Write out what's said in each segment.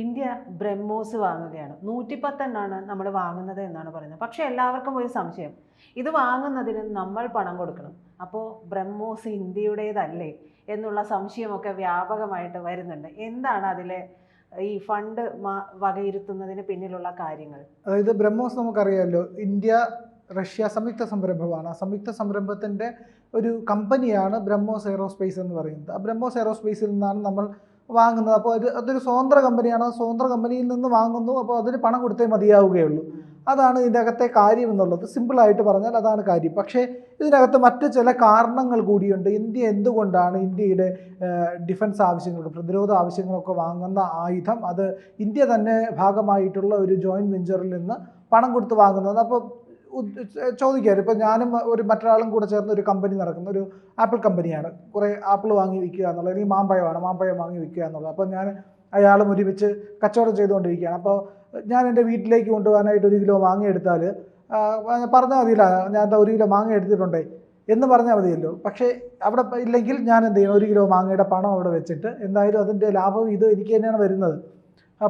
India BrahMos വാങ്ങുകയാണ്. നൂറ്റിപ്പത്തെണ്ണാണ് നമ്മൾ വാങ്ങുന്നത് എന്നാണ് പറയുന്നത്. പക്ഷേ എല്ലാവർക്കും ഒരു സംശയം. ഇത് വാങ്ങുന്നതിന് നമ്മൾ പണം കൊടുക്കണം. അപ്പോൾ ബ്രഹ്മോസ് ഇന്ത്യയുടേതല്ലേ എന്നുള്ള സംശയമൊക്കെ വ്യാപകമായിട്ട് വരുന്നുണ്ട്. എന്താണ് അതിലെ ഈ ഫണ്ട് വകയിരുത്തുന്നതിന് പിന്നിലുള്ള കാര്യങ്ങൾ? അതായത് ബ്രഹ്മോസ് നമുക്കറിയാമല്ലോ ഇന്ത്യ റഷ്യ സംയുക്ത സംരംഭമാണ്. ആ സംയുക്ത സംരംഭത്തിന്റെ ഒരു കമ്പനിയാണ് ബ്രഹ്മോസ് എയറോസ്പേസ് എന്ന് പറയുന്നത്. ആ ബ്രഹ്മോസ് എയറോസ്പേസിൽ നിന്നാണ് നമ്മൾ വാങ്ങുന്നത്. അപ്പോൾ അത് അതൊരു സ്വതന്ത്ര കമ്പനിയാണ്. സ്വതന്ത്ര കമ്പനിയിൽ നിന്ന് വാങ്ങുന്നു. അപ്പോൾ അതിന് പണം കൊടുത്തേ മതിയാവുകയുള്ളൂ. അതാണ് ഇതിന്റെ അകത്തെ കാര്യം എന്നുള്ളത്. സിമ്പിളായിട്ട് പറഞ്ഞാൽ അതാണ് കാര്യം. പക്ഷേ ഇതിനകത്ത് മറ്റ് ചില കാരണങ്ങൾ കൂടിയുണ്ട്. ഇന്ത്യ എന്തുകൊണ്ടാണ് ഇന്ത്യയുടെ ഡിഫൻസ് ആവശ്യങ്ങൾക്ക് പ്രതിരോധ ആവശ്യങ്ങളൊക്കെ വാങ്ങുന്ന ആയുധം? അത് ഇന്ത്യ തന്നെ ഭാഗമായിട്ടുള്ള ഒരു ജോയിന്റ് വെഞ്ചറിൽ നിന്ന് പണം കൊടുത്ത് വാങ്ങുന്നത്. അപ്പോൾ ചോദിക്കാറ്. ഇപ്പോൾ ഞാനും ഒരു മറ്റൊരാളും കൂടെ ചേർന്ന് ഒരു കമ്പനി നടക്കുന്ന. ഒരു ആപ്പിൾ കമ്പനിയാണ് കുറേ ആപ്പിൾ വാങ്ങി വിൽക്കുക എന്നുള്ളത്. അല്ലെങ്കിൽ മാമ്പഴമാണ്. മാമ്പഴം വാങ്ങി വിൽക്കുക എന്നുള്ളത്. അപ്പോൾ ഞാൻ അയാളും ഒരുമിച്ച് കച്ചവടം ചെയ്തുകൊണ്ടിരിക്കുകയാണ്. അപ്പോൾ ഞാൻ എന്റെ വീട്ടിലേക്ക് കൊണ്ടുപോകാനായിട്ട് ഒരു കിലോ മാങ്ങ എടുത്താൽ പറഞ്ഞാൽ മതിയില്ല. ഞാൻ ഒരു കിലോ മാങ്ങ എടുത്തിട്ടുണ്ടേ. എന്ന് പറഞ്ഞാൽ മതിയല്ലോ. പക്ഷേ അവിടെ ഇല്ലെങ്കിൽ ഞാൻ എന്ത് ചെയ്യണം? ഒരു കിലോ മാങ്ങയുടെ പണം അവിടെ വെച്ചിട്ട് എന്തായാലും അതിന്റെ ലാഭം ഇത് എനിക്ക് തന്നെയാണ് വരുന്നത്.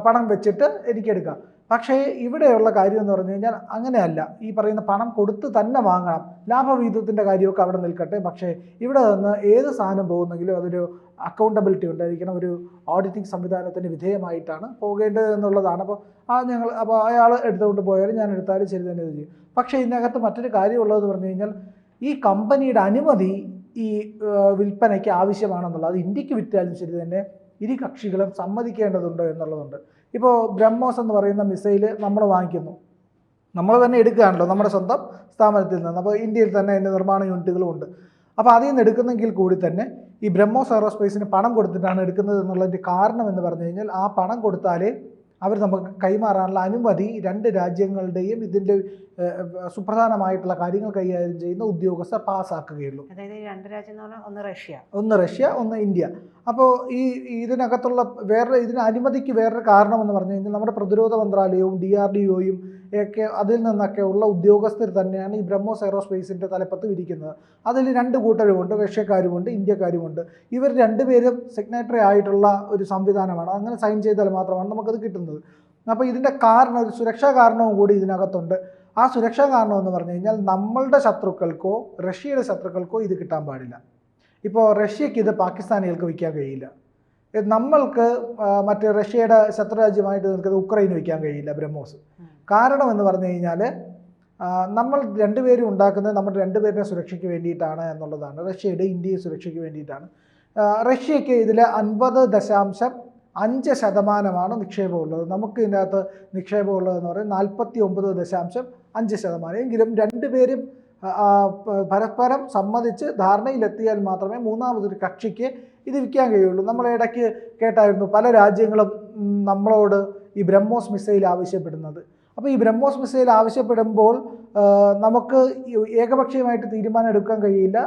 പണം വെച്ചിട്ട് എനിക്കെടുക്കാം പക്ഷേ ഇവിടെയുള്ള കാര്യം എന്ന് പറഞ്ഞു കഴിഞ്ഞാൽ അങ്ങനെയല്ല. ഈ പറയുന്ന പണം കൊടുത്ത് തന്നെ വാങ്ങണം. ലാഭവിഹിതത്തിന്റെ കാര്യമൊക്കെ അവിടെ നിൽക്കട്ടെ. പക്ഷേ ഇവിടെ നിന്ന് ഏത് സാധനം പോകുന്നെങ്കിലും അതൊരു അക്കൗണ്ടബിലിറ്റി ഉണ്ടായിരിക്കണം. ഒരു ഓഡിറ്റിംഗ് സംവിധാനത്തിന് വിധേയമായിട്ടാണ് പോകേണ്ടത് എന്നുള്ളതാണ് അപ്പോൾ ആ ഞങ്ങൾ അപ്പോൾ അയാൾ എടുത്തുകൊണ്ട് പോയാലും ഞാൻ എടുത്താലും ശരി തന്നെ ഇത് ചെയ്യും. പക്ഷേ ഇതിനകത്ത് മറ്റൊരു കാര്യമുള്ളതെന്ന് പറഞ്ഞു കഴിഞ്ഞാൽ ഈ കമ്പനിയുടെ അനുമതി ഈ വിൽപ്പനയ്ക്ക് ആവശ്യമാണെന്നുള്ളത് അത് ഇന്ത്യയ്ക്ക് വിറ്റാലും ശരി തന്നെ ഇരു കക്ഷികളും സമ്മതിക്കേണ്ടതുണ്ട് എന്നുള്ളതുണ്ട്. ഇപ്പോൾ ബ്രഹ്മോസ് എന്ന് പറയുന്ന മിസൈൽ നമ്മൾ വാങ്ങിക്കുന്നു. നമ്മൾ തന്നെ എടുക്കുകയാണല്ലോ നമ്മുടെ സ്വന്തം സ്ഥാപനത്തിൽ നിന്ന്. അപ്പോൾ ഇന്ത്യയിൽ തന്നെ അതിന്റെ നിർമ്മാണ യൂണിറ്റുകളും ഉണ്ട്. അപ്പോൾ അതിൽ നിന്ന് എടുക്കുന്നെങ്കിൽ കൂടി തന്നെ ഈ ബ്രഹ്മോസ് എയറോസ്പേസിന് പണം കൊടുത്തിട്ടാണ് എടുക്കുന്നത് എന്നുള്ളതിന്റെ കാരണം എന്ന് പറഞ്ഞു കഴിഞ്ഞാൽ ആ പണം കൊടുത്താലേ അവർ നമുക്ക് കൈമാറാനുള്ള അനുമതി രണ്ട് രാജ്യങ്ങളുടെയും ഇതിന്റെ സുപ്രധാനമായിട്ടുള്ള കാര്യങ്ങൾ കൈകാര്യം ചെയ്യുന്ന ഉദ്യോഗസ്ഥർ പാസ്സാക്കുകയുള്ളൂ. അതായത് രണ്ട് രാജ്യം എന്ന് പറഞ്ഞാൽ ഒന്ന് റഷ്യ. ഒന്ന് റഷ്യ ഒന്ന് ഇന്ത്യ. അപ്പോൾ ഈ ഇതിനകത്തുള്ള വേറെ ഇതിന് അനുമതിക്ക് വേറൊരു കാരണമെന്ന് പറഞ്ഞു കഴിഞ്ഞാൽ നമ്മുടെ പ്രതിരോധ മന്ത്രാലയവും ഡി ആർ ഡി ഒയും ഒക്കെ അതിൽ നിന്നൊക്കെ ഉള്ള ഉദ്യോഗസ്ഥർ തന്നെയാണ് ഈ ബ്രഹ്മോസ് എയറോസ്പേസിന്റെ തലപ്പത്ത് ഇരിക്കുന്നത്. അതിൽ രണ്ട് കൂട്ടരുമുണ്ട് റഷ്യക്കാരുമുണ്ട് ഇന്ത്യക്കാരുമുണ്ട്. ഇവർ രണ്ടുപേരും സിഗ്നേറ്ററി ആയിട്ടുള്ള ഒരു സംവിധാനമാണ്. അങ്ങനെ സൈൻ ചെയ്താൽ മാത്രമാണ് നമുക്കത് കിട്ടുന്നത്. അപ്പോൾ ഇതിന്റെ കാരണം ഒരു സുരക്ഷാ കാരണവും കൂടി ഇതിനകത്തുണ്ട്. ആ സുരക്ഷാ കാരണം എന്ന് പറഞ്ഞു കഴിഞ്ഞാൽ നമ്മളുടെ ശത്രുക്കൾക്കോ റഷ്യയുടെ ശത്രുക്കൾക്കോ ഇത് കിട്ടാൻ പാടില്ല. ഇപ്പോൾ റഷ്യക്ക് ഇത് പാകിസ്ഥാനികൾക്ക് വിൽക്കാൻ കഴിയില്ല. നമ്മൾക്ക് മറ്റേ റഷ്യയുടെ ശത്രുരാജ്യമായിട്ട് നിൽക്കുന്നത് ഉക്രൈന് വയ്ക്കാൻ കഴിയില്ല ബ്രഹ്മോസ്. കാരണം എന്ന് പറഞ്ഞു കഴിഞ്ഞാൽ നമ്മൾ രണ്ടുപേരും ഉണ്ടാക്കുന്നത് നമ്മൾ രണ്ടുപേരുടെ സുരക്ഷയ്ക്ക് വേണ്ടിയിട്ടാണ് എന്നുള്ളതാണ്. റഷ്യയുടെ ഇന്ത്യയുടെ സുരക്ഷയ്ക്ക് വേണ്ടിയിട്ടാണ്. റഷ്യയ്ക്ക് ഇതിൽ അൻപത് ദശാംശം അഞ്ച് ശതമാനമാണ് നിക്ഷേപമുള്ളത്. നമുക്ക് ഇതിനകത്ത് നിക്ഷേപമുള്ളതെന്ന് പറയുന്നത് നാൽപ്പത്തി ഒമ്പത് ദശാംശം അഞ്ച് ശതമാനം. എങ്കിലും രണ്ടുപേരും പരസ്പരം സമ്മതിച്ച് ധാരണയിലെത്തിയാൽ മാത്രമേ മൂന്നാമതൊരു കക്ഷിക്ക് ഇത് വിൽക്കാൻ കഴിയുള്ളൂ. നമ്മൾ ഇടയ്ക്ക് കേട്ടായിരുന്നു പല രാജ്യങ്ങളും നമ്മളോട് ഈ ബ്രഹ്മോസ് മിസൈൽ ആവശ്യപ്പെടുന്നത്. അപ്പോൾ ഈ ബ്രഹ്മോസ് മിസൈൽ ആവശ്യപ്പെടുമ്പോൾ നമുക്ക് ഏകപക്ഷീയമായിട്ട് തീരുമാനം എടുക്കാൻ കഴിയില്ല.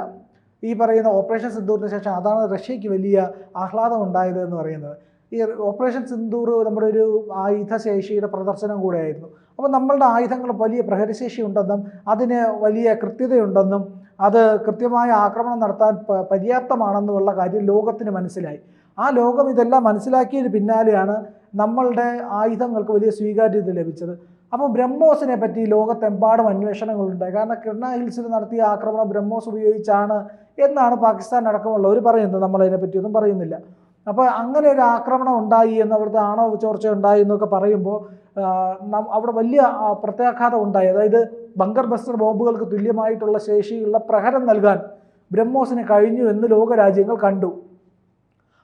ഈ പറയുന്ന ഓപ്പറേഷൻ സിദ്ധൂറിന് ശേഷം അതാണ് റഷ്യയ്ക്ക് വലിയ ആഹ്ലാദം ഉണ്ടായത് എന്ന് പറയുന്നത്. ഈ ഓപ്പറേഷൻ സിന്ദൂർ നമ്മുടെ ഒരു ആയുധശേഷിയുടെ പ്രദർശനം കൂടെയായിരുന്നു. അപ്പോൾ നമ്മളുടെ ആയുധങ്ങൾ വലിയ പ്രഹരശേഷി ഉണ്ടെന്നും അതിന് വലിയ കൃത്യതയുണ്ടെന്നും അത് കൃത്യമായ ആക്രമണം നടത്താൻ പര്യാപ്തമാണെന്നുള്ള കാര്യം ലോകത്തിന് മനസ്സിലായി. ആ ലോകം ഇതെല്ലാം മനസ്സിലാക്കിയതിന് പിന്നാലെയാണ് നമ്മളുടെ ആയുധങ്ങൾക്ക് വലിയ സ്വീകാര്യത ലഭിച്ചത്. അപ്പോൾ ബ്രഹ്മോസിനെ പറ്റി ലോകത്തെമ്പാടും അന്വേഷണങ്ങളുണ്ടായി. കാരണം കിർണ ഹിൽസിൽ നടത്തിയ ആക്രമണം ബ്രഹ്മോസ് ഉപയോഗിച്ചാണ് എന്നാണ് പാകിസ്ഥാൻ അടക്കമുള്ളവർ പറയുന്നത്. നമ്മളതിനെ പറ്റിയൊന്നും പറയുന്നില്ല. അപ്പോൾ അങ്ങനെ ഒരു ആക്രമണം ഉണ്ടായി എന്ന് അവിടുത്തെ ആണവ ചോർച്ച ഉണ്ടായി എന്നൊക്കെ പറയുമ്പോൾ അവിടെ വലിയ പ്രത്യാഘാതം ഉണ്ടായി. അതായത് ബങ്കർ ബസ്റ്റർ ബോംബുകൾക്ക് തുല്യമായിട്ടുള്ള ശേഷിയുള്ള പ്രഹരം നൽകാൻ ബ്രഹ്മോസിന് കഴിഞ്ഞു എന്ന് ലോകരാജ്യങ്ങൾ കണ്ടു.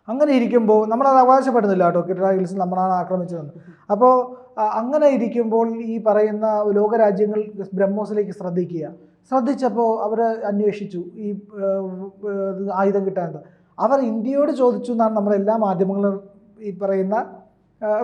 അങ്ങനെ ഇരിക്കുമ്പോൾ നമ്മളത് അവകാശപ്പെടുന്നില്ല കേട്ടോ കിട്ടാ ഹിൽസ് നമ്മളാണ് ആക്രമിച്ചതെന്ന്. അപ്പോൾ അങ്ങനെ ഇരിക്കുമ്പോൾ ഈ പറയുന്ന ലോകരാജ്യങ്ങൾ ബ്രഹ്മോസിലേക്ക് ശ്രദ്ധിക്കുക. ശ്രദ്ധിച്ചപ്പോൾ അവർ അന്വേഷിച്ചു ഈ ആയുധം കിട്ടാൻ അവർ ഇന്ത്യയോട് ചോദിച്ചു എന്നാണ് നമ്മുടെ എല്ലാ മാധ്യമങ്ങളും ഈ പറയുന്ന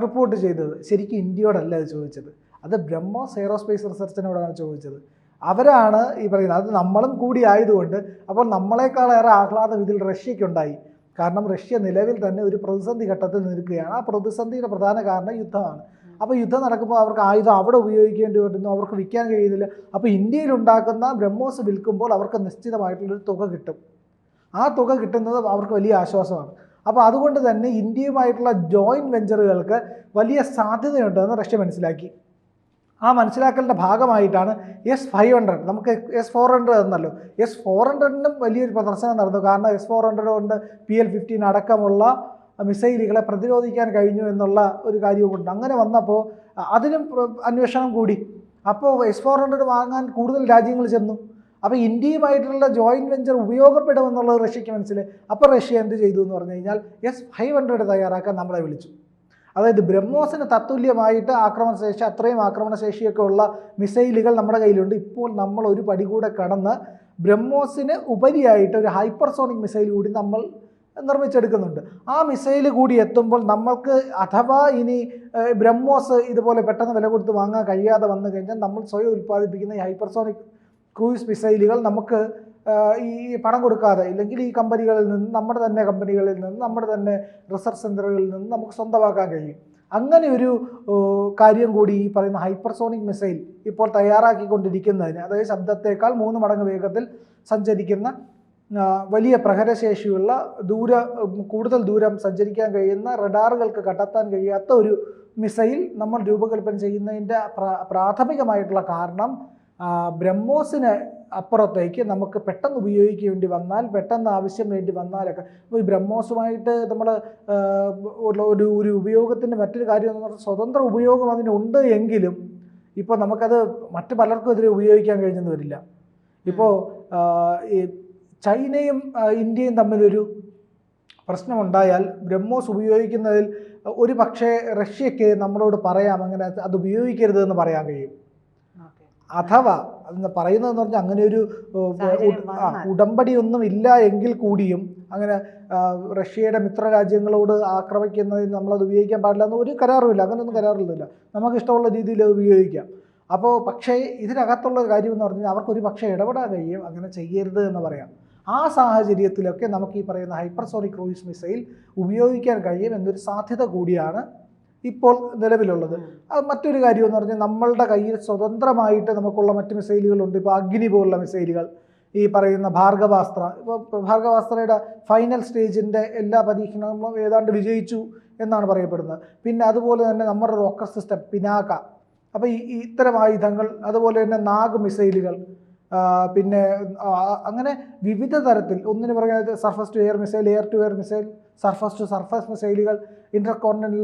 റിപ്പോർട്ട് ചെയ്തത്. ശരിക്കും ഇന്ത്യയോടല്ല അത് ചോദിച്ചത്. അത് ബ്രഹ്മോസ് എയറോസ്പേസ് റിസർച്ചിനോടാണ് ചോദിച്ചത്. അവരാണ് ഈ പറയുന്നത്. അത് നമ്മളും കൂടി ആയതുകൊണ്ട് അപ്പോൾ നമ്മളെക്കാളേറെ ആഹ്ലാദം ഇതിൽ റഷ്യയ്ക്കുണ്ടായി. കാരണം റഷ്യ നിലവിൽ തന്നെ ഒരു പ്രതിസന്ധി ഘട്ടത്തിൽ നിൽക്കുകയാണ്. ആ പ്രതിസന്ധിയുടെ പ്രധാന കാരണം യുദ്ധമാണ്. അപ്പോൾ യുദ്ധം നടക്കുമ്പോൾ അവർക്ക് ആയുധം അവിടെ ഉപയോഗിക്കേണ്ടി വരുന്നു. അവർക്ക് വിൽക്കാൻ കഴിയുന്നില്ല. അപ്പോൾ ഇന്ത്യയിൽ ഉണ്ടാക്കുന്ന ബ്രഹ്മോസ് വിൽക്കുമ്പോൾ അവർക്ക് നിശ്ചിതമായിട്ടുള്ളൊരു തുക കിട്ടും. ആ തുക കിട്ടുന്നത് അവർക്ക് വലിയ ആശ്വാസമാണ്. അപ്പോൾ അതുകൊണ്ട് തന്നെ ഇന്ത്യയുമായിട്ടുള്ള ജോയിന്റ് വെഞ്ചറുകൾക്ക് വലിയ സാധ്യതയുണ്ടെന്ന് റഷ്യ മനസ്സിലാക്കി. ആ മനസ്സിലാക്കലിന്റെ ഭാഗമായിട്ടാണ് എസ് ഫൈവ് ഹൺഡ്രഡ് നമുക്ക് എസ് ഫോർ ഹൺഡ്രഡ് എന്നല്ലോ. എസ് ഫോർ ഹൺഡ്രഡിനും വലിയൊരു പ്രദർശനം നടന്നു. കാരണം എസ് ഫോർ ഹൺഡ്രഡ് കൊണ്ട് പി എൽ ഫിഫ്റ്റീൻ അടക്കമുള്ള മിസൈലുകളെ പ്രതിരോധിക്കാൻ കഴിഞ്ഞു എന്നുള്ള ഒരു കാര്യവുമുണ്ട്. അങ്ങനെ വന്നപ്പോൾ അതിനും അന്വേഷണം കൂടി. അപ്പോൾ എസ് ഫോർ ഹൺഡ്രഡ് വാങ്ങാൻ കൂടുതൽ രാജ്യങ്ങൾ ചെന്നു. അപ്പോൾ ഇന്ത്യയുമായിട്ടുള്ള ജോയിന്റ് വെഞ്ചർ ഉപയോഗപ്പെടുമെന്നുള്ളത് റഷ്യക്ക് മനസ്സിലായി. അപ്പോൾ റഷ്യ എന്ത് ചെയ്തു എന്ന് പറഞ്ഞു കഴിഞ്ഞാൽ എസ് ഫൈവ് ഹൺഡ്രഡ് തയ്യാറാക്കാൻ നമ്മളെ വിളിച്ചു. അതായത് ബ്രഹ്മോസിന് തത്തുല്യമായിട്ട് ആക്രമണശേഷി അത്രയും ആക്രമണശേഷിയൊക്കെ ഉള്ള മിസൈലുകൾ നമ്മുടെ കയ്യിലുണ്ട്. ഇപ്പോൾ നമ്മൾ ഒരു പടി കൂടെ കടന്ന് ബ്രഹ്മോസിന് ഉപരിയായിട്ട് ഒരു ഹൈപ്പർസോണിക് മിസൈൽ കൂടി നമ്മൾ നിർമ്മിച്ചെടുക്കുന്നുണ്ട്. ആ മിസൈൽ കൂടി എത്തുമ്പോൾ നമ്മൾക്ക് അഥവാ ഇനി ബ്രഹ്മോസ് ഇതുപോലെ പെട്ടെന്ന് വില കൊടുത്ത് വാങ്ങാൻ കഴിയാതെ വന്നു കഴിഞ്ഞാൽ നമ്മൾ സ്വയം ഉൽപ്പാദിപ്പിക്കുന്ന ഈ ഹൈപ്പർസോണിക് ക്രൂയിസ് മിസൈലുകൾ നമുക്ക് ഈ പണം കൊടുക്കാതെ ഇല്ലെങ്കിൽ ഈ കമ്പനികളിൽ നിന്ന് നമ്മുടെ തന്നെ കമ്പനികളിൽ നിന്ന് നമ്മുടെ തന്നെ റിസർച്ച് സെന്ററുകളിൽ നിന്ന് നമുക്ക് സ്വന്തമാക്കാൻ കഴിയും. അങ്ങനെ ഒരു കാര്യം കൂടി ഈ പറയുന്ന ഹൈപ്പർസോണിക് മിസൈൽ ഇപ്പോൾ തയ്യാറാക്കിക്കൊണ്ടിരിക്കുന്നതിന് അതായത് ശബ്ദത്തേക്കാൾ മൂന്ന് മടങ്ങ് വേഗത്തിൽ സഞ്ചരിക്കുന്ന വലിയ പ്രഹരശേഷിയുള്ള ദൂര കൂടുതൽ ദൂരം സഞ്ചരിക്കാൻ കഴിയുന്ന റഡാറുകൾക്ക് കണ്ടെത്താൻ കഴിയാത്ത ഒരു മിസൈൽ നമ്മൾ രൂപകൽപ്പന ചെയ്യുന്നതിന്റെ പ്രാ- പ്രാഥമികമായിട്ടുള്ള കാരണം ബ്രഹ്മോസിന് അപ്പുറത്തേക്ക് നമുക്ക് പെട്ടെന്ന് ഉപയോഗിക്കേണ്ടി വന്നാൽ പെട്ടെന്ന് ആവശ്യം വേണ്ടി വന്നാലൊക്കെ അപ്പോൾ ഈ ബ്രഹ്മോസുമായിട്ട് നമ്മൾ ഒരു ഒരു ഉപയോഗത്തിന്റെ മറ്റൊരു കാര്യം എന്ന് പറഞ്ഞാൽ സ്വതന്ത്ര ഉപയോഗം അതിനുണ്ട് എങ്കിലും ഇപ്പോൾ നമുക്കത് മറ്റു പലർക്കും എതിരെ ഉപയോഗിക്കാൻ കഴിഞ്ഞെന്ന് വരില്ല. ഇപ്പോൾ ഈ ചൈനയും ഇന്ത്യയും തമ്മിലൊരു പ്രശ്നമുണ്ടായാൽ ബ്രഹ്മോസ് ഉപയോഗിക്കുന്നതിൽ ഒരു പക്ഷേ റഷ്യക്ക് നമ്മളോട് പറയാം അങ്ങനെ അത് ഉപയോഗിക്കരുത് എന്ന് പറയാൻ കഴിയും. അഥവാ അതെന്ന് പറയുന്നതെന്ന് പറഞ്ഞാൽ അങ്ങനെ ഒരു ഉടമ്പടിയൊന്നും ഇല്ല എങ്കിൽ കൂടിയും അങ്ങനെ റഷ്യയുടെ മിത്രരാജ്യങ്ങളോട് ആക്രമിക്കുന്നതിന് നമ്മളത് ഉപയോഗിക്കാൻ പാടില്ല എന്ന് ഒരു കരാറുമില്ല. അങ്ങനെയൊന്നും കരാറില്ല നമുക്ക് ഇഷ്ടമുള്ള രീതിയിൽ അത് ഉപയോഗിക്കാം. അപ്പോൾ പക്ഷേ ഇതിനകത്തുള്ള കാര്യം എന്ന് പറഞ്ഞാൽ അവർക്കൊരു പക്ഷേ ഇടപെടാൻ കഴിയും അങ്ങനെ ചെയ്യരുത് എന്ന് പറയാം. ആ സാഹചര്യത്തിലൊക്കെ നമുക്ക് ഈ പറയുന്ന ഹൈപ്പർസോണിക് ക്രൂയിസ് മിസൈൽ ഉപയോഗിക്കാൻ കഴിയും എന്നൊരു സാധ്യത കൂടിയാണ് ഇപ്പോൾ നിലവിലുള്ളത്. അത് മറ്റൊരു കാര്യം എന്ന് പറഞ്ഞാൽ നമ്മളുടെ കയ്യിൽ സ്വതന്ത്രമായിട്ട് നമുക്കുള്ള മറ്റ് മിസൈലുകളുണ്ട്. ഇപ്പോൾ അഗ്നി പോലുള്ള മിസൈലുകൾ. ഈ പറയുന്ന ഭാർഗവാസ്ത്ര. ഇപ്പോൾ ഭാർഗവാസ്ത്രയുടെ ഫൈനൽ സ്റ്റേജിന്റെ എല്ലാ പരീക്ഷണങ്ങളും ഏതാണ്ട് വിജയിച്ചു എന്നാണ് പറയപ്പെടുന്നത്. പിന്നെ അതുപോലെ തന്നെ നമ്മുടെ റോക്കറ്റ് സിസ്റ്റം പിനാക്ക അപ്പോൾ ഈ ഇത്തരം ആയുധങ്ങൾ അതുപോലെ തന്നെ നാഗ് മിസൈലുകൾ പിന്നെ അങ്ങനെ വിവിധ തരത്തിൽ ഒന്നിന് പറഞ്ഞാൽ surface to air missile air to air missile surface to surface മിസൈലുകൾ ഇന്റർ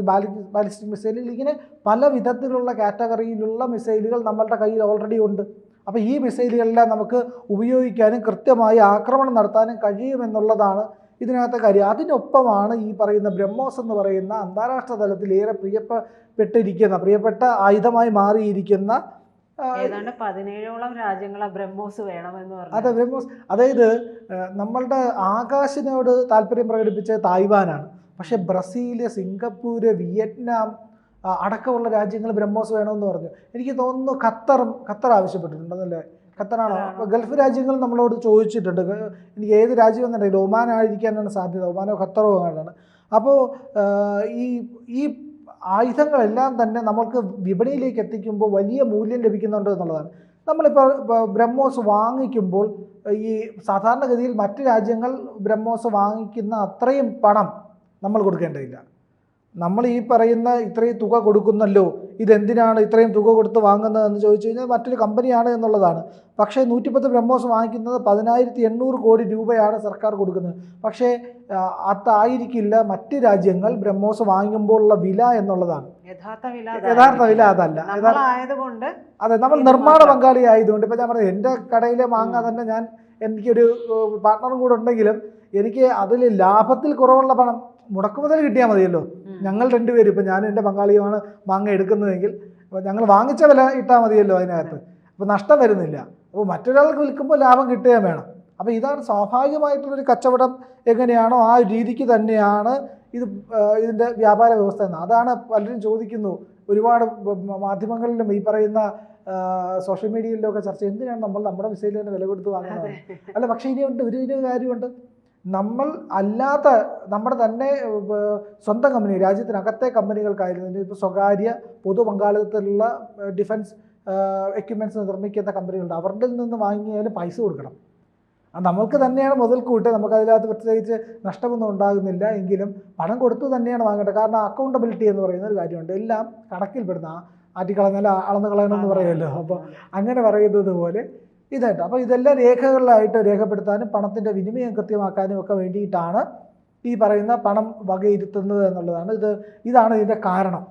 ബാലി ബാലിസ്റ്റിക് മിസൈലുകൾ ഇങ്ങനെ പല വിധത്തിലുള്ള കാറ്റഗറിയിലുള്ള മിസൈലുകൾ നമ്മളുടെ കയ്യിൽ ഓൾറെഡി ഉണ്ട്. അപ്പോൾ ഈ മിസൈലുകളെല്ലാം നമുക്ക് ഉപയോഗിക്കാനും കൃത്യമായി ആക്രമണം നടത്താനും കഴിയുമെന്നുള്ളതാണ് ഇതിനകത്തെ കാര്യം. അതിനൊപ്പമാണ് ഈ പറയുന്ന ബ്രഹ്മോസ് എന്ന് പറയുന്ന അന്താരാഷ്ട്ര തലത്തിൽ ഏറെ പ്രിയപ്പെട്ടിരിക്കുന്ന പ്രിയപ്പെട്ട ആയുധമായി മാറിയിരിക്കുന്ന ഏതാണ്ട് പതിനേഴോളം രാജ്യങ്ങളെ ബ്രഹ്മോസ് വേണമെന്ന് അതെ പറഞ്ഞു ബ്രഹ്മോസ്. അതായത് നമ്മളുടെ ആകാശിനോട് താല്പര്യം പ്രകടിപ്പിച്ച തായ്വാനാണ്. പക്ഷെ ബ്രസീൽ സിംഗപ്പൂര് വിയറ്റ്നാം അടക്കമുള്ള രാജ്യങ്ങൾ ബ്രഹ്മോസ് വേണമെന്ന് പറഞ്ഞു. എനിക്ക് തോന്നുന്നു ഖത്തറും ഖത്തർ ആവശ്യപ്പെട്ടിട്ടുണ്ടെന്നല്ലേ ഖത്തറാണോ? ഖത്തറാണ്. ഗൾഫ് രാജ്യങ്ങൾ നമ്മളോട് ചോദിച്ചിട്ടുണ്ട്. എനിക്ക് ഏത് രാജ്യം എന്നുണ്ടെങ്കിൽ ഒമാൻ ആയിരിക്കാനാണ് സാധ്യത. ഒമാനോ ഖത്തറോ ആണ് അപ്പോൾ ഈ ഈ ആയുധങ്ങളെല്ലാം തന്നെ നമുക്ക് വിപണിയിലേക്ക് എത്തിക്കുമ്പോൾ വലിയ മൂല്യം ലഭിക്കുന്നുണ്ട് എന്നുള്ളതാണ്. നമ്മളിപ്പോൾ ബ്രഹ്മോസ് വാങ്ങിക്കുമ്പോൾ ഈ സാധാരണഗതിയിൽ മറ്റ് രാജ്യങ്ങൾ ബ്രഹ്മോസ് വാങ്ങിക്കുന്ന അത്രയും പണം നമ്മൾ കൊടുക്കേണ്ടതില്ല. നമ്മൾ ഈ പറയുന്ന ഇത്രയും തുക കൊടുക്കുന്നല്ലോ ഇതെന്തിനാണ് ഇത്രയും തുക കൊടുത്ത് വാങ്ങുന്നതെന്ന് ചോദിച്ചു കഴിഞ്ഞാൽ മറ്റൊരു കമ്പനിയാണ് എന്നുള്ളതാണ്. പക്ഷേ നൂറ്റിപ്പത്ത് ബ്രഹ്മോസ് വാങ്ങിക്കുന്നത് പതിനായിരത്തി എണ്ണൂറ് കോടി രൂപയാണ് സർക്കാർ കൊടുക്കുന്നത്. പക്ഷേ അതായിരിക്കില്ല മറ്റ് രാജ്യങ്ങൾ ബ്രഹ്മോസ് വാങ്ങുമ്പോഴുള്ള വില എന്നുള്ളതാണ്. യഥാർത്ഥ വില അതല്ല. അതെ നമ്മൾ നിർമ്മാണ. പങ്കാളി ആയതുകൊണ്ട് ഇപ്പം ഞാൻ പറഞ്ഞത് എന്റെ കടയിലെ മാങ്ങ തന്നെ ഞാൻ എനിക്കൊരു പാർട്ണറും കൂടെ ഉണ്ടെങ്കിലും എനിക്ക് അതിൽ ലാഭത്തിൽ കുറവുള്ള പണം മുടക്കുമുതൽ കിട്ടിയാൽ മതിയല്ലോ. ഞങ്ങൾ രണ്ടുപേരും ഇപ്പം ഞാൻ എന്റെ പങ്കാളിയുമാണ് മാങ്ങ എടുക്കുന്നതെങ്കിൽ അപ്പോൾ ഞങ്ങൾ വാങ്ങിച്ച വില ഇട്ടാൽ മതിയല്ലോ അതിനകത്ത്. അപ്പോൾ നഷ്ടം വരുന്നില്ല. അപ്പോൾ മറ്റൊരാൾക്ക് വിൽക്കുമ്പോൾ ലാഭം കിട്ടുകയും വേണം. അപ്പോൾ ഇതാണ് സ്വാഭാവികമായിട്ടുള്ളൊരു കച്ചവടം എങ്ങനെയാണോ ആ രീതിക്ക് തന്നെയാണ് ഇത് ഇതിന്റെ വ്യാപാര വ്യവസ്ഥ എന്ന്. അതാണ് പലരും ചോദിക്കുന്നു. ഒരുപാട് മാധ്യമങ്ങളിലും ഈ പറയുന്ന സോഷ്യൽ മീഡിയയിലൊക്കെ ചർച്ച. എന്തിനാണ് നമ്മൾ നമ്മുടെ മിസൈലിന് തന്നെ വില കൊടുത്ത് വാങ്ങുന്നത്? അല്ല പക്ഷേ ഇനിയുണ്ട് ഒരു ഒരു കാര്യമുണ്ട്. നമ്മൾ അല്ലാത്ത നമ്മുടെ തന്നെ സ്വന്തം കമ്പനി രാജ്യത്തിനകത്തെ കമ്പനികൾക്കായിരുന്നു. ഇപ്പോൾ സ്വകാര്യ പൊതു പങ്കാളിത്തത്തിലുള്ള ഡിഫൻസ് എക്യുപ്മെന്റ്സ് നിർമ്മിക്കുന്ന കമ്പനികളുണ്ട്. അവരുടെ നിന്ന് വാങ്ങിയാലും പൈസ കൊടുക്കണം. അത് നമ്മൾക്ക് തന്നെയാണ് മുതൽക്കൂട്ട് നമുക്ക് അതിനകത്ത് പ്രത്യേകിച്ച് നഷ്ടമൊന്നും ഉണ്ടാകുന്നില്ല. എങ്കിലും പണം കൊടുത്തു തന്നെയാണ് വാങ്ങേണ്ടത്. കാരണം അക്കൗണ്ടബിലിറ്റി എന്ന് പറയുന്ന ഒരു കാര്യമുണ്ട്. എല്ലാം കണക്കിൽപ്പെടുന്ന ആറ്റിക്കളഞ്ഞാൽ അളന്ന് കളയണമെന്ന് പറയുമല്ലോ. അപ്പോൾ അങ്ങനെ പറയുന്നത് പോലെ ഇതായിട്ട്. അപ്പോൾ ഇതെല്ലാം രേഖകളിലായിട്ട് രേഖപ്പെടുത്താനും പണത്തിന്റെ വിനിമയം കൃത്യമാക്കാനും ഒക്കെ വേണ്ടിയിട്ടാണ് ഈ പറയുന്ന പണം വകയിരുത്തുന്നത് എന്നുള്ളതാണ്. ഇത് ഇതാണ് ഇതിന്റെ കാരണം.